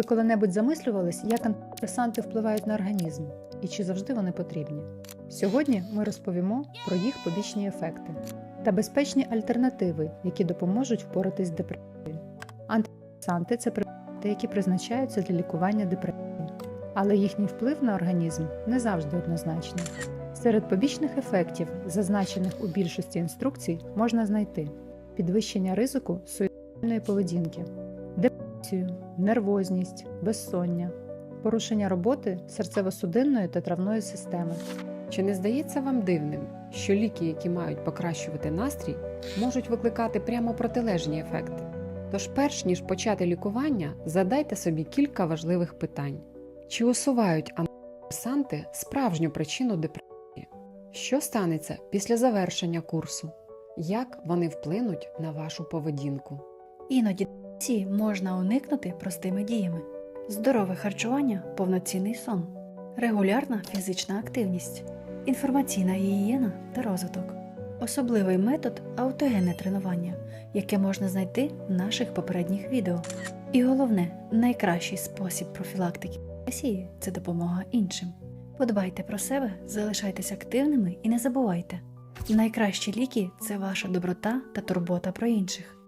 Ви коли-небудь замислювались, як антидепресанти впливають на організм і чи завжди вони потрібні? Сьогодні ми розповімо про їх побічні ефекти та безпечні альтернативи, які допоможуть впоратись з депресією. Антидепресанти це препарати, які призначаються для лікування депресії, але їхній вплив на організм не завжди однозначний. Серед побічних ефектів, зазначених у більшості інструкцій, можна знайти підвищення ризику суїцидальної поведінки, депресію, нервозність, безсоння, порушення роботи серцево-судинної та травної системи, Чи не здається вам дивним, що ліки, які мають покращувати настрій, можуть викликати прямо протилежні ефекти? Тож, перш ніж почати лікування, задайте собі кілька важливих питань: чи усувають антидепресанти справжню причину депресії? Що станеться після завершення курсу? Як вони вплинуть на вашу поведінку? Іноді депресії можна уникнути простими діями: здорове харчування, повноцінний сон, регулярна фізична активність, інформаційна гігієна та розвиток. Особливий метод аутогенне тренування, яке можна знайти в наших попередніх відео. І головне, найкращий спосіб профілактики депресії це допомога іншим. Подбайте про себе, залишайтесь активними і не забувайте. Найкращі ліки це ваша доброта та турбота про інших.